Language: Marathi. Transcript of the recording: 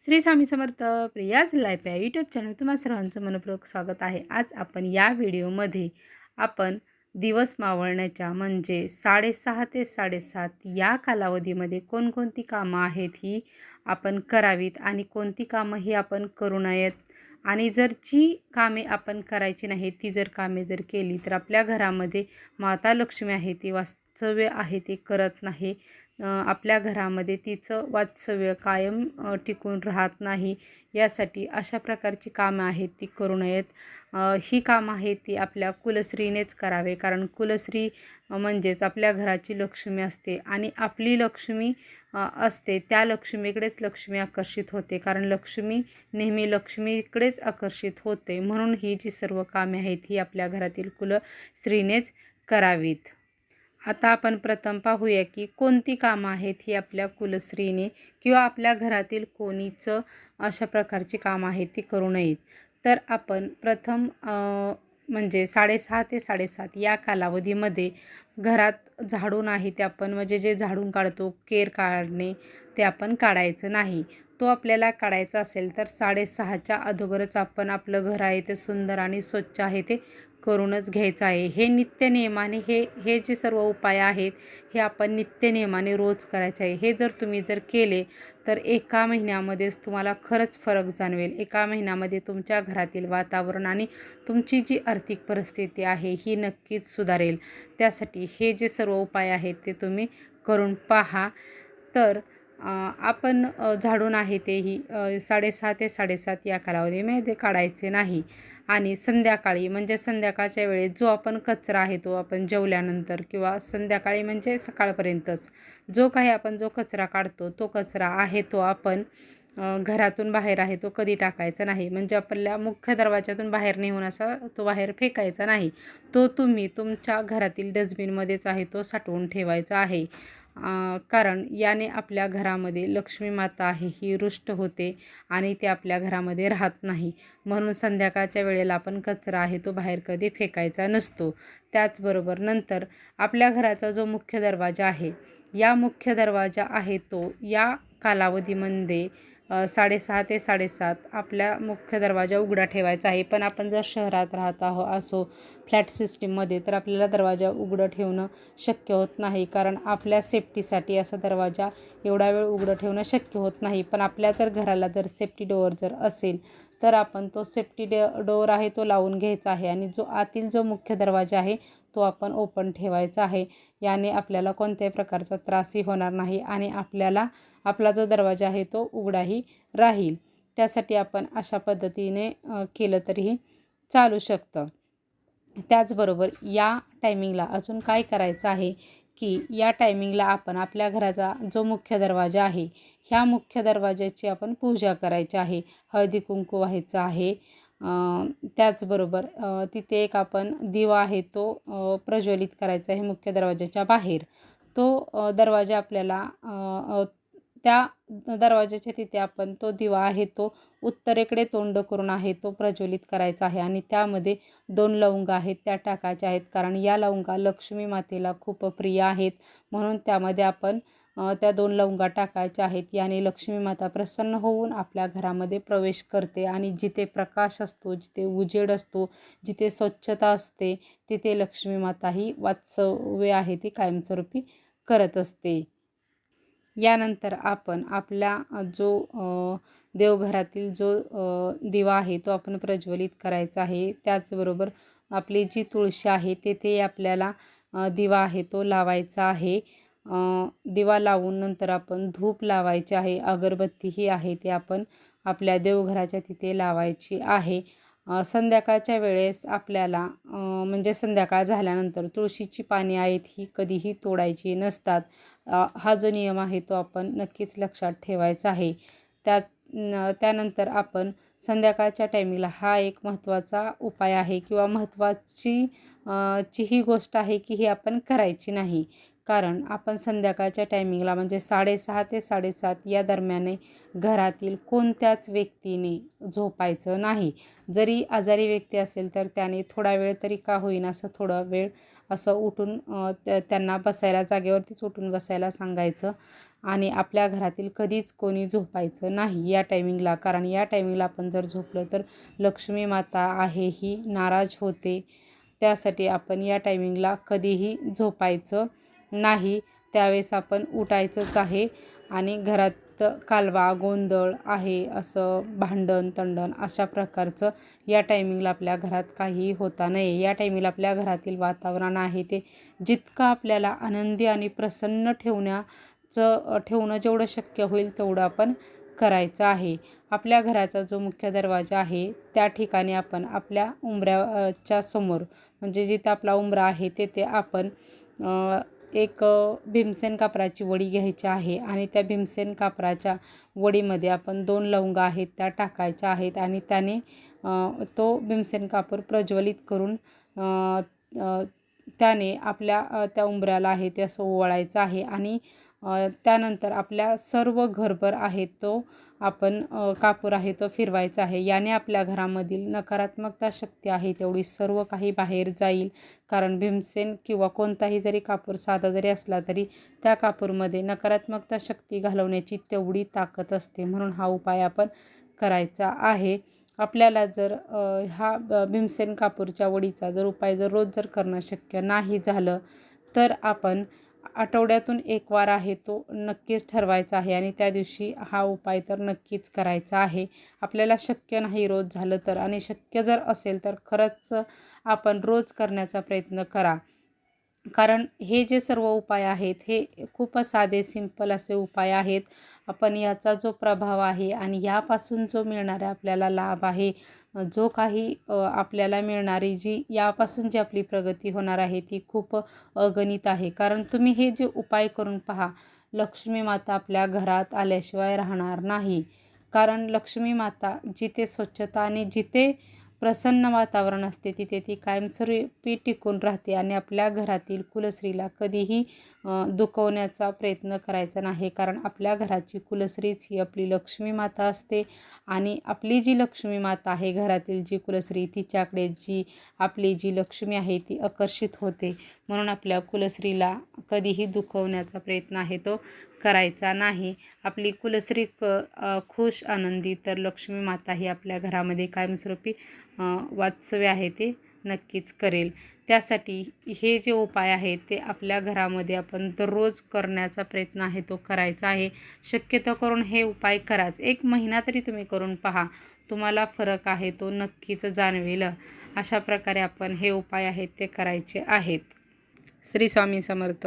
श्री स्वामी समर्थ प्रियाज लाईफ या यूट्यूब चॅनल तुम्हा सर्वांचं मनपूर्वक स्वागत आहे. आज आपण या व्हिडिओमध्ये आपण दिवस मावळण्याच्या म्हणजे साडेसहा ते साडेसात या कालावधीमध्ये कोणकोणती कामं आहेत ही आपण करावीत आणि कोणती कामं ही आपण करू नयेत? आणि जर जी कामे आपण करायची नाही ती जर कामे जर केली तर आपल्या घरामध्ये माता लक्ष्मी आहे ती वास्तव्य आहे ते करत नाही. आपल्या घरामध्ये तिचं वास्तव्य कायम टिकून राहत नाही यासाठी अशा प्रकारची कामं आहेत ती करू नयेत. ही कामं आहेत ती आपल्या कुलश्रीनेच करावे कारण कुलश्री म्हणजेच आपल्या घराची लक्ष्मी असते आणि आपली लक्ष्मी असते त्या लक्ष्मीकडेच लक्ष्मी आकर्षित होते कारण लक्ष्मी नेहमी लक्ष्मीकडेच आकर्षित होते म्हणून ही जी सर्व कामे आहेत ही आपल्या घरातील कुलश्रीनेच करावीत. आता आपण प्रथम पाहूया की कोणती कामं आहेत ही आपल्या कुलस्त्रीने किंवा आपल्या घरातील कोणीचं अशा प्रकारची कामं आहेत ती करू नयेत. तर आपण प्रथम म्हणजे साडेसहा ते साडेसात या कालावधीमध्ये घरात झाडून आहे ते आपण म्हणजे जे झाडून काढतो केर काढणे ते आपण काढायचं नाही. तो आपल्याला काढायचा असेल तर साडेसहाच्या अगोदरच आपण आपलं घर आहे ते सुंदर आणि स्वच्छ आहे ते करूनच घ्यायचं आहे. हे नित्यनियमाने हे हे जे सर्व उपाय आहेत हे आपण नित्यनियमाने रोज करायचे आहे. हे जर तुम्ही जर केले तर एका महिन्यामध्येच तुम्हाला खरंच फरक जाणवेल. एका महिन्यामध्ये तुमच्या घरातील वातावरण आणि तुमची जी आर्थिक परिस्थिती आहे ही नक्कीच सुधारेल. त्यासाठी हे जे सर्व उपाय आहेत ते तुम्ही करून पहा. तर आपण झाडून आहे तेही साडेसहा ते साडेसात या कालावधीमध्ये काढायचे नाही. आणि संध्याकाळी म्हणजे संध्याकाळच्या वेळेस जो आपण कचरा आहे तो आपण जेवल्यानंतर किंवा संध्याकाळी म्हणजे सकाळपर्यंतच जो काही आपण जो कचरा काढतो तो कचरा आहे तो आपण घरातून बाहेर आहे तो कधी टाकायचा नाही. म्हणजे आपल्या मुख्य दरवाजातून बाहेर नेऊन असा तो बाहेर फेकायचा नाही. तो तुम्ही तुमच्या घरातील डस्टबिनमध्येच आहे तो साठवून ठेवायचा आहे. कारण याने आपल्या घरामध्ये लक्ष्मी माता आहे ही रुष्ट होते आणि ते आपल्या घरामध्ये राहत नाही. म्हणून संध्याकाळच्या वेळेला आपण कचरा आहे तो बाहेर कधी फेकायचा नसतो. त्याचबरोबर नंतर आपल्या घराचा जो मुख्य दरवाजा आहे या मुख्य दरवाजा आहे तो या कालावधीमध्ये साडेसहा ते साडेसात आपल्या मुख्य दरवाजा उघडा ठेवायचा आहे. पण आपण जर शहरात राहत आहो असो फ्लॅट सिस्टीममध्ये तर आपल्याला दरवाजा उघडं ठेवणं शक्य होत नाही. कारण आपल्या सेफ्टीसाठी असा दरवाजा एवढा वेळ उघडं ठेवणं शक्य होत नाही. पण आपल्या जर घराला जर सेफ्टी डोअर जर असेल तर आपण तो सेफ्टी डे डोअर आहे तो लावून घ्यायचा आहे. आणि जो आतील जो मुख्य दरवाजा आहे तो आपण ओपन ठेवायचा आहे. याने आपल्याला कोणत्याही प्रकारचा त्रासही होणार नाही आणि आपल्याला आपला जो दरवाजा आहे तो उघडाही राहील. त्यासाठी आपण अशा पद्धतीने केलं तरीही चालू शकतं. त्याचबरोबर या टायमिंगला अजून काय करायचं आहे की या टायमिंगला आपण आपल्या घराचा जो मुख्य दरवाजा आहे ह्या मुख्य दरवाजाची आपण पूजा करायची आहे. हळदी कुंकू व्हायचं आहे. त्याचबरोबर तिथे एक आपण दिवा आहे तो प्रज्वलित करायचा आहे मुख्य दरवाजाच्या बाहेर. तो दरवाजा आपल्याला त्या दरवाजाच्या तिथे आपण तो दिवा आहे तो उत्तरेकडे तोंड करून आहे तो प्रज्वलित करायचा आहे आणि त्यामध्ये दोन लवंगा आहेत त्या टाकायच्या आहेत. कारण या लवंगा लक्ष्मी मातेला खूप प्रिय आहेत. म्हणून त्यामध्ये आपण त्या दोन लवंगा टाकायच्या आहेत. याने लक्ष्मी माता प्रसन्न होऊन आपल्या घरामध्ये प्रवेश करते आणि जिथे प्रकाश असतो जिथे उजेड असतो जिथे स्वच्छता असते तिथे लक्ष्मी माता ही वास्तव्य आहे ती कायमस्वरूपी करत असते. यानंतर आपण आपल्या जो देवघरातील जो दिवा आहे तो आपण प्रज्वलित करायचा आहे. त्याचबरोबर आपली जी तुळशी आहे तेथे आपल्याला दिवा आहे तो लावायचा आहे. दिवा लावून नंतर आपण धूप लावायचे आहे. अगरबत्तीही आहे ते आपण आपल्या देवघराच्या तिथे लावायची आहे. संध्याकाळच्या वेळेस आपल्याला म्हणजे संध्याकाळ झाल्यानंतर तुळशीची पाने आहेत ही कधीही तोडायची नसतात. हा जो नियम आहे तो आपण नक्कीच लक्षात ठेवायचा आहे. त्यात त्यानंतर आपण संध्याकाळच्या टायमिंगला हा एक महत्त्वाचा उपाय आहे किंवा महत्त्वाची ची ही गोष्ट आहे की ही आपण करायची नाही. कारण आपण संध्याकाळच्या टायमिंगला म्हणजे साडेसहा ते साडेसात या दरम्याने घरातील कोणत्याच व्यक्तीने झोपायचं नाही. जरी आजारी व्यक्ती असेल तर त्याने थोडा वेळ तरी का होईना असं थोडा वेळ असं उठून त्यांना बसायला जागेवरतीच उठून बसायला सांगायचं आणि आपल्या घरातील कधीच कोणी झोपायचं नाही या टायमिंगला. कारण या टायमिंगला आपण जर झोपलं तर लक्ष्मी माता आहे ही नाराज होते. त्यासाठी आपण या टायमिंगला कधीही झोपायचं नाही त्यावेळेस आपण उठायचंच आहे आणि घरात कालवा गोंधळ आहे असं भांडण तंडण अशा प्रकारचं या टायमिंगला आपल्या घरात काहीही होता नये या टायमिंगला आपल्या घरातील वातावरण आहे ते जितकं आपल्याला आनंदी आणि प्रसन्न ठेवण्याचं ठेवणं जेवढं शक्य होईल तेवढं आपण करायचं आहे. आपल्या घराचा जो मुख्य दरवाजा आहे त्या ठिकाणी आपण आपल्या उंबऱ्याच्या समोर म्हणजे जिथं आपला उंबरा आहे तेथे आपण एक भीमसेन कापराची वडी घ्यायची आहे आणि त्या भीमसेन कापराच्या वडीमध्ये आपण दोन लवंगा आहेत त्या टाकायच्या आहेत आणि त्याने तो भीमसेन कापूर प्रज्वलित करून त्याने आपल्या त्या उंबऱ्याला आहे ते असं ओवाळायचं आहे आणि त्यानंतर आपल्या सर्व घरभर आहे तो आपण कापूर आहे तो फिरवायचा आहे. याने आपल्या घरामधील नकारात्मकता शक्ती आहे तेवढी सर्व काही बाहेर जाईल. कारण भीमसेन किंवा कोणताही जरी कापूर साधा जरी असला तरी त्या कापूरमध्ये नकारात्मकता शक्ती घालवण्याची तेवढी ताकद असते. म्हणून हा उपाय आपण करायचा आहे. आपल्याला जर हा ब- भीमसेन कापूरच्या वडीचा जर उपाय जर रोज जर करणं शक्य नाही झालं तर आपण आठवड्यातून एक वार आहे तो नक्कीच ठरवायचा आहे आणि त्या दिवशी हा उपाय तर नक्कीच करायचा आहे. आपल्याला शक्य नाही रोज झालं तर आणि शक्य जर असेल तर खरंच आपण रोज करण्याचा प्रयत्न करा. कारण हे जे सर्व उपाय आहेत हे खूपच साधे सिंपल असे उपाय आहेत. आपण याचा जो प्रभाव आहे आणि यापासून जो मिळणारा आपल्याला लाभ आहे जो काही आपल्याला मिळणारी जी यापासून जी आपली प्रगती होणार आहे ती खूप अगणित आहे. कारण तुम्ही हे जे उपाय करून पहा लक्ष्मी माता आपल्या घरात आल्याशिवाय राहणार नाही. कारण लक्ष्मी माता जिथे स्वच्छता आणि जिथे प्रसन्न वातावरण असते. तिथे ती कायमस्वरूपी टिकून राहते आणि आपल्या घरातील कुलस्त्रीला कधीही दुखवण्याचा प्रयत्न करायचा नाही. कारण आपल्या घराची कुलस्त्रीच ही आपली लक्ष्मी माता असते आणि आपली जी लक्ष्मी माता आहे घरातील जी कुलस्त्री तिच्याकडे जी आपली जी लक्ष्मी आहे ती आकर्षित होते. म्हणून आपल्या कुलस्त्रीला कधीही दुखवण्याचा प्रयत्न आहे तो करायचा नाही. आपली कुलस्त्री क खुश आनंदी तर लक्ष्मी माता ही आपल्या घरामध्ये कायमस्वरूपी अ, वास्तव्य आहे ते नक्कीच करेल. त्यासाठी हे जे उपाय आहेत ते आपल्या घरामध्ये आपण दररोज करण्याचा प्रयत्न आहे तो करायचा आहे. शक्यतो करून हे उपाय कराच. एक महिना तरी तुम्ही करून पहा. तुम्हाला फरक आहे तो नक्कीच जाणवेल. अशा प्रकारे आपण हे उपाय आहेत ते करायचे आहेत. श्री स्वामी समर्थ.